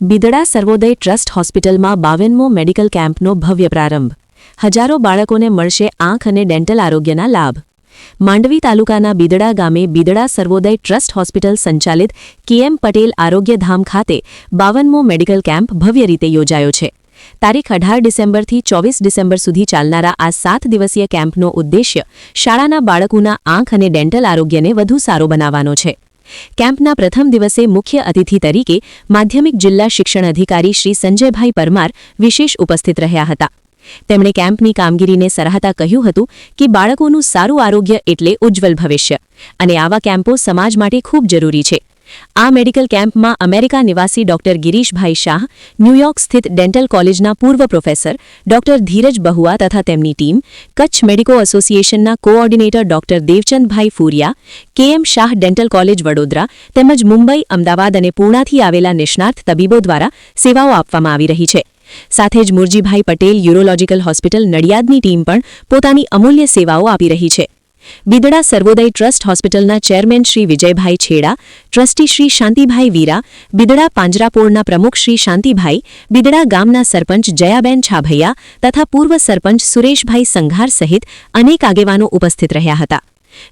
બિદડા સર્વોદય trust હોસ્પિટલમાં બાવનમો medical કેમ્પનો ભવ્ય પ્રારંભ. હજારો બાળકોને મળશે આંખ અને ડેન્ટલ આરોગ્યના લાભ. માંડવી તાલુકાના બિદડા ગામે બિદડા સર્વોદય ટ્રસ્ટ હોસ્પિટલ સંચાલિત કેએમ પટેલ આરોગ્યધામ ખાતે બાવનમો મેડિકલ કેમ્પ ભવ્ય રીતે યોજાયો છે. તારીખ અઢાર ડિસેમ્બરથી ચોવીસ ડિસેમ્બર સુધી ચાલનારા આ સાત દિવસીય કેમ્પનો ઉદ્દેશ્ય શાળાના બાળકોના આંખ અને ડેન્ટલ આરોગ્યને વધુ સારો બનાવવાનો છે. કેમ્પના પ્રથમ દિવસે મુખ્ય અતિથિ તરીકે માધ્યમિક જિલ્લા શિક્ષણ અધિકારી શ્રી સંજયભાઈ પરમાર વિશેષ ઉપસ્થિત રહ્યા હતા. તેમણે કેમ્પની કામગીરીને સરાહતા કહ્યું હતું કે બાળકોનું સારું આરોગ્ય એટલે ઉજ્જવલ ભવિષ્ય. અને આવા કેમ્પો સમાજ માટે ખૂબ જરૂરી છે. આ મેડિકલ કેમ્પમાં અમેરિકા નિવાસી doctor Girishbhai Shah, New York સ્થિત ડેન્ટલ કોલેજના પૂર્વ પ્રોફેસર ડોક્ટર ધીરજ બહુઆ તથા તેમની ટીમ, કચ્છ મેડિકો એસોસિએશનના coordinator doctor Devchandbhai Furia, KM Shah dental college Vadodara તેમજ મુંબઈ, અમદાવાદ અને પૂર્ણાથી આવેલા નિષ્ણાત તબીબો દ્વારા સેવાઓ આપવામાં આવી રહી છે. સાથે જ મુરજીભાઈ પટેલ યુરોલોજીકલ હોસ્પિટલ નડિયાદની ટીમ પણ પોતાની અમૂલ્ય સેવાઓ આપી રહી છે. બિદડા સર્વોદય ટ્રસ્ટ હોસ્પિટલના ચેરમેન શ્રી વિજયભાઈ છેડા, ટ્રસ્ટી શ્રી શાંતિભાઈ વીરા, બિદડા પાંજરાપોળના પ્રમુખ શ્રી શાંતિભાઈ, બિદડા ગામના સરપંચ જયાબેન છાભૈયા તથા પૂર્વ સરપંચ સુરેશભાઈ સંઘાર સહિત અનેક આગેવાનો ઉપસ્થિત રહ્યા હતા.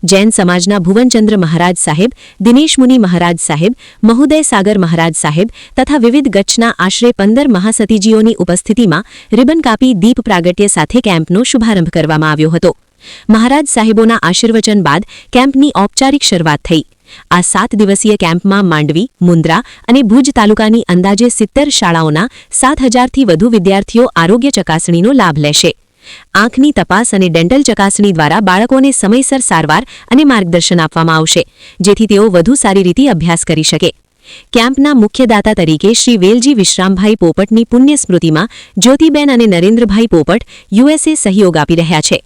જૈન સમાજના ભુવનચંદ્ર મહારાજ સાહેબ, દિનેશ મુનિ મહારાજ સાહેબ, મહુદય સાગર મહારાજ સાહેબ તથા વિવિધ ગચ્છના આશરે પંદર મહાસતીજીઓની ઉપસ્થિતિમાં રિબન કાપી દીપ પ્રાગટ્ય સાથે કેમ્પનો શુભારંભ કરવામાં આવ્યો હતો. મહારાજ સાહેબોના આશીર્વચન બાદ કેમ્પની ઔપચારિક શરૂઆત થઈ. આ સાત દિવસીય કેમ્પમાં માંડવી મુન્દ્રા અને ભુજ તાલુકાની અંદાજે સિત્તેર શાળાઓના સાત હજારથી વધુ વિદ્યાર્થીઓ આરોગ્ય ચકાસણીનો લાભ લેશે. આંખની તપાસ અને ડેન્ટલ ચકાસણી દ્વારા બાળકોને સમયસર સારવાર અને માર્ગદર્શન આપવામાં આવશે, જેથી તેઓ વધુ સારી રીતે અભ્યાસ કરી શકે. કેમ્પના મુખ્યદાતા તરીકે શ્રી વેલજી વિશ્રામભાઈ પોપટની પુણ્ય સ્મૃતિમાં જ્યોતિબેન અને નરેન્દ્રભાઈ પોપટ યુએસએ સહયોગ આપી રહ્યા છે.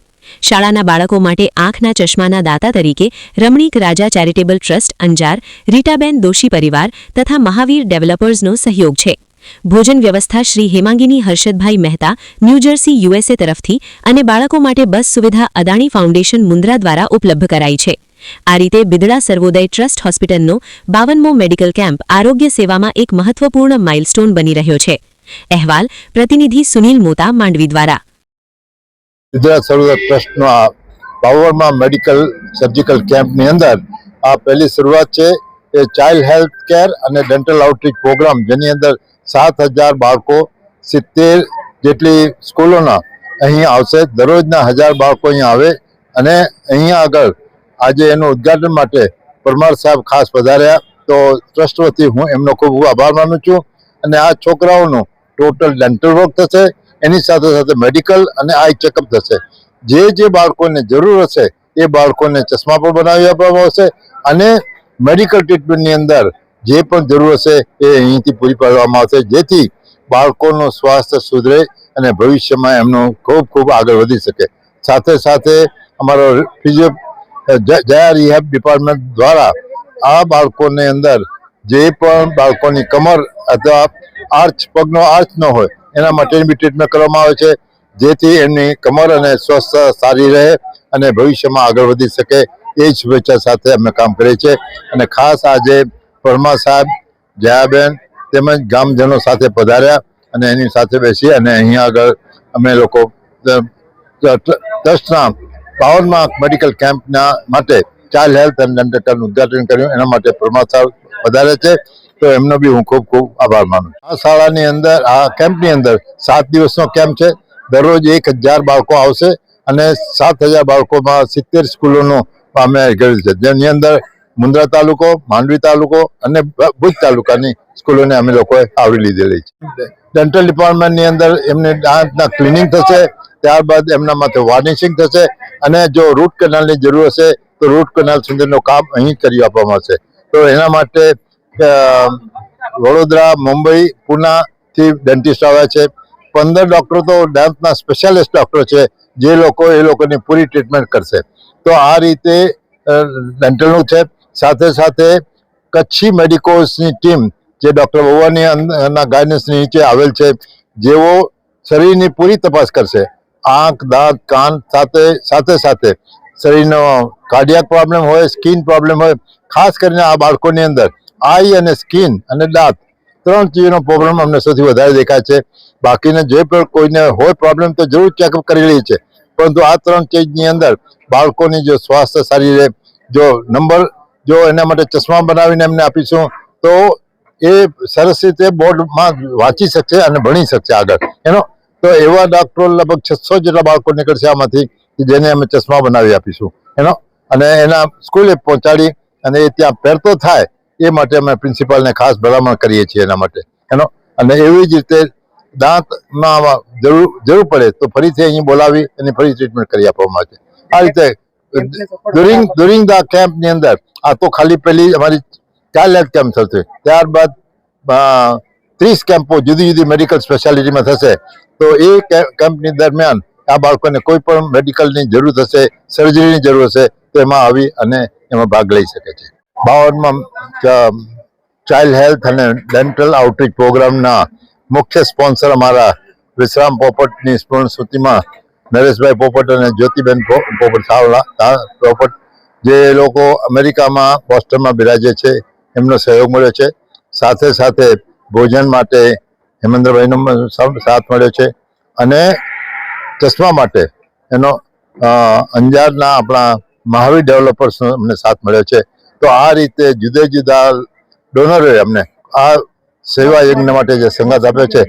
શાળાના બાળકો માટે આંખના ચશ્માના દાતા તરીકે રમણીક રાજા ચેરિટેબલ ટ્રસ્ટ અંજાર, રીટાબેન દોશી પરિવાર તથા મહાવીર ડેવલપર્સનો સહયોગ છે. ભોજન વ્યવસ્થા Shri Hemangini Harshadbhai Mehta New Jersey USA તરફથી અને બાળકો માટે બસ સુવિધા અદાણી ફાઉન્ડેશન મુન્દ્રા દ્વારા ઉપલબ્ધ કરાઈ છે. આ રીતે બિદડા સર્વોદય ટ્રસ્ટ હોસ્પિટલનો બાવનમો મેડિકલ કેમ્પ આરોગ્ય સેવામાં એક મહત્વપૂર્ણ માઇલસ્ટોન બની રહ્યો છે. અહેવાલ પ્રતિનિધિ સુનિલ મોતા માંડવી દ્વારા. ગુજરાત સર્વોદય ટ્રસ્ટનો આ પાવરમાં મેડિકલ સર્જિકલ કેમ્પની અંદર આ પહેલી શરૂઆત છે એ ચાઇલ્ડ હેલ્થ કેર અને ડેન્ટલ આઉટરીચ પ્રોગ્રામ, જેની અંદર સાત હજાર બાળકો સિત્તેર જેટલી સ્કૂલોના અહીં આવશે. દરરોજના હજાર બાળકો અહીંયા આવે અને અહીંયા આગળ આજે એનું ઉદ્ઘાટન માટે પરમાર સાહેબ ખાસ વધાર્યા તો ટ્રસ્ટ વતી હું એમનો ખૂબ ખૂબ આભાર માનું છું. અને આ છોકરાઓનું ટોટલ ડેન્ટલ વર્ક થશે. એની સાથે સાથે મેડિકલ અને આઈ ચેકઅપ થશે. જે જે બાળકોને જરૂર હશે, એ બાળકોને ચશ્મા પણ બનાવી આપવામાં આવશે અને મેડિકલ ટ્રીટમેન્ટની અંદર જે પણ જરૂર હશે, એ અહીંથી પૂરી પાડવામાં આવશે. જેથી બાળકોનું સ્વાસ્થ્ય સુધરે અને ભવિષ્યમાં એમનું ખૂબ ખૂબ આગળ વધી શકે. સાથે સાથે અમારો ફિઝિયો જયા રિહેબ ડિપાર્ટમેન્ટ દ્વારા આ બાળકોની અંદર જે પણ બાળકોની કમર અથવા આર્ચ પગનો આર્ચ ન હોય એના માટેની બી ટ્રીટમેન્ટ કરવામાં આવે છે, જેથી એમની કમર અને સ્વસ્થ સારી રહે અને ભવિષ્યમાં આગળ વધી શકે એ જ શુભેચ્છા સાથે અમે કામ કરીએ છીએ. અને ખાસ આજે પરમા સાહેબ, જયાબેન તેમજ ગામજનો સાથે પધાર્યા અને એની સાથે બેસી અને અહીંયા આગળ અમે લોકો ટ્રસ્ટના પાવરમાં મેડિકલ કેમ્પના માટે ચાઇલ્ડ હેલ્થ એન્ડ ડેન્ટલનું ઉદઘાટન કર્યું. એના માટે પરમા સાહેબ વધારે છે. તો એમનો બી હું ખૂબ ખૂબ આભાર માનું આ શાળાની અંદર, આ કેમ્પની અંદર સાત દિવસનો કેમ્પ છે. દરરોજ એક હજાર બાળકો આવશે અને સાત હજાર બાળકોમાં સિત્તેર સ્કૂલોનું અમે કર્યું છે. જેની અંદર મુન્દ્રા તાલુકો, માંડવી તાલુકો અને ભુજ તાલુકાની સ્કૂલોને અમે લોકોએ આવરી લીધેલી છે. ડેન્ટલ ડિપાર્ટમેન્ટની અંદર એમને દાંતના ક્લિનિંગ થશે, ત્યારબાદ એમના માટે વાર્નિશિંગ થશે અને જો રૂટ કેનાલની જરૂર હશે, તો રૂટ કેનાલ સુધીનું કામ અહીં કરી આપવામાં આવશે. તો એના માટે વડોદરા, મુંબઈ, પુનાથી ડેન્ટિસ્ટ આવ્યા છે. પંદર ડૉક્ટરો તો દાંતના સ્પેશિયાલિસ્ટ ડૉક્ટર છે. જે લોકો, એ લોકોની પૂરી ટ્રીટમેન્ટ કરશે. તો આ રીતે ડેન્ટલનું છે. સાથે સાથે કચ્છી મેડિકોસની ટીમ જે ડૉક્ટર ભવાની ના ગાઈડન્સની નીચે આવેલ છે, જેઓ શરીરની પૂરી તપાસ કરશે. આંખ, દાંત, કાન સાથે સાથે સાથે શરીરનો કાર્ડિયાક પ્રોબ્લેમ હોય સ્કિન પ્રોબ્લેમ હોય, ખાસ કરીને આ બાળકોની અંદર. આઈ અને સ્કિન અને દાંત. ત્રણ ચીજનો પ્રોબ્લેમ અમને સૌથી વધારે દેખાય છે. બાકીને જે પણ કોઈને હોય પ્રોબ્લેમ તો જરૂર ચેકઅપ કરી લઈએ છે. પરંતુ આ ત્રણ ચીજની અંદર બાળકોની જો સ્વાસ્થ્ય સારી રહે, જો નંબર, જો એના માટે ચશ્મા બનાવીને એમને આપીશું, તો એ સરસ રીતે બોર્ડમાં વાંચી શકશે અને ભણી શકશે આગળ. એનો, તો એવા ડોક્ટરો લગભગ છસો જેટલા બાળકો નીકળશે આમાંથી જેને અમે ચશ્મા બનાવી આપીશું. એનો, અને એના સ્કૂલે પહોંચાડી અને એ ત્યાં પહેરતો થાય એ માટે અમે પ્રિન્સિપાલને ખાસ ભલામણ કરીએ છીએ એના માટે. એનો, અને એવી જ રીતે દાંતમાં જરૂર જરૂર પડે તો ફરીથી અહીં બોલાવી અને ફરી ટ્રીટમેન્ટ કરી આપવામાં આવે છે આ રીતે ડ્યુરિંગ ડ્યુરિંગ ધ કેમ્પની અંદર, આ તો ખાલી પેલી અમારી ચાઇલ્ડ હેલ્થ કેમ્પ થશે. ત્યારબાદ ત્રીસ કેમ્પો જુદી જુદી મેડિકલ સ્પેશિયાલિટીમાં થશે. તો એ કેમ્પની દરમિયાન આ બાળકોને કોઈ પણ મેડિકલની જરૂર થશે સર્જરીની જરૂર હશે, તો એમાં આવી અને એમાં ભાગ લઈ શકે છે. બાવનમાં ચાઇલ્ડ હેલ્થ અને ડેન્ટલ આઉટરીચ પ્રોગ્રામના મુખ્ય સ્પોન્સર અમારા વિશ્રામ પોપટની સ્મૃતિમાં નરેશભાઈ પોપટ અને જ્યોતિબેન પોપટ સાવલા પોપટ, જે લોકો અમેરિકામાં, બોસ્ટનમાં બિરાજે છે, એમનો સહયોગ મળ્યો છે. સાથે સાથે ભોજન માટે હેમેન્દ્રભાઈનો સાથ મળ્યો છે. અને ચશ્મા માટે એનો અંજારના આપણા મહાવીર ડેવલપર્સનો અમને સાથ મળ્યો છે. તો આ રીતે જુદા જુદા ડોનરોએ અમને આ સેવા યજ્ઞ માટે જે સંગાત આપ્યો છે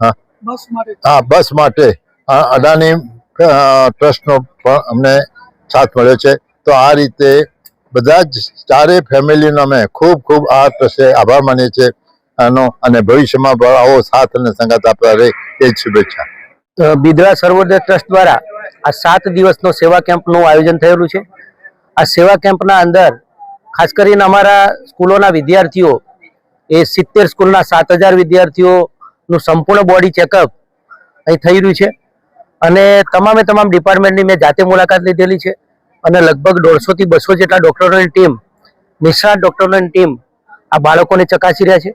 હા. બસ માટે. હા બસ માટે આ અદાની ટ્રસ્ટનો પણ અમને સાથ મળ્યો છે. તો આ રીતે બધા જ ચારેય ફેમિલીનો અમે ખૂબ ખૂબ આ ટ્રસ્ટે આભાર માનીએ છીએ. આનો અને ભવિષ્યમાં પણ આવો સાથ અને સંગાત આપવા રહે એ જ શુભેચ્છા. બિદરા બિદડા સર્વોદય ટ્રસ્ટ દ્વારા આ સાત દિવસનો સેવા કેમ્પનું આયોજન થયેલું છે. આ સેવા કેમ્પના અંદર ખાસ કરીને અમારા સ્કૂલોના વિદ્યાર્થીઓ, એ સિત્તેર સ્કૂલના સાત હજાર વિદ્યાર્થીઓનું સંપૂર્ણ બોડી ચેકઅપ અહીં થઈ રહ્યું છે. અને તમામે તમામ ડિપાર્ટમેન્ટની મેં જાતે મુલાકાત લીધેલી છે. અને લગભગ દોઢસોથી બસો જેટલા ડૉક્ટરોની ટીમ નિષ્ણાત ડૉક્ટરોની ટીમ આ બાળકોને ચકાસી રહ્યા છે.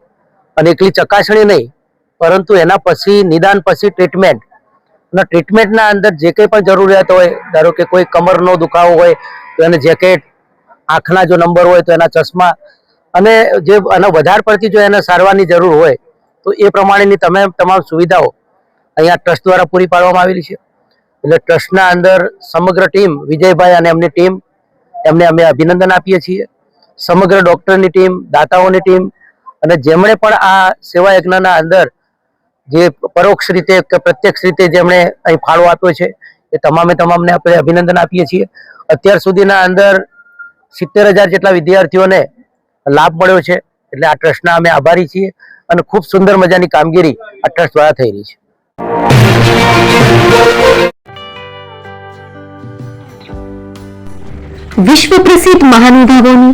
અને એકલી ચકાસણી નહીં, પરંતુ એના પછી નિદાન પછી ટ્રીટમેન્ટ અને ટ્રીટમેન્ટના અંદર જે કંઈ પણ જરૂરિયાત હોય, ધારો કે કોઈ કમરનો દુખાવો હોય, તો એને જેકેટ આંખના જો નંબર હોય તો એના ચશ્મા અને જે અને વધારે પડતી જો એને સારવારની જરૂર હોય, તો એ પ્રમાણેની તમે તમામ સુવિધાઓ અહીંયા ટ્રસ્ટ દ્વારા પૂરી પાડવામાં આવેલી છે. એટલે ટ્રસ્ટના અંદર સમગ્ર ટીમ વિજયભાઈ અને એમની ટીમ, એમને અમે અભિનંદન આપીએ છીએ. સમગ્ર ડૉક્ટરની ટીમ, દાતાઓની ટીમ અને જેમણે પણ આ સેવા યજ્ઞના અંદર જે પરોક્ષ રીતે કે પ્રત્યક્ષ રીતે જેમણે અહીં ફાળો આપ્યો છે, એ તમામે તમામને આપણે અભિનંદન આપીએ છીએ. અત્યાર સુધીના અંદર સિત્તેર હજાર જેટલા વિદ્યાર્થીઓને લાભ મળ્યો છે. એટલે આ ટ્રસ્ટના અમે આભારી છીએ અને ખૂબ સુંદર મજાની કામગીરી આ ટ્રસ્ટ દ્વારા થઈ રહી છે. વિશ્વ પ્રસિદ્ધ મહાનુભાવોની,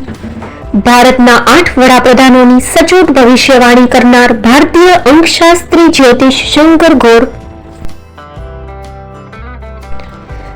ભારતના આઠ વડાપ્રધાનોની સચોટ ભવિષ્યવાણી કરનાર ભારતીય અંકશાસ્ત્રી જ્યોતિષ શંકર ગોર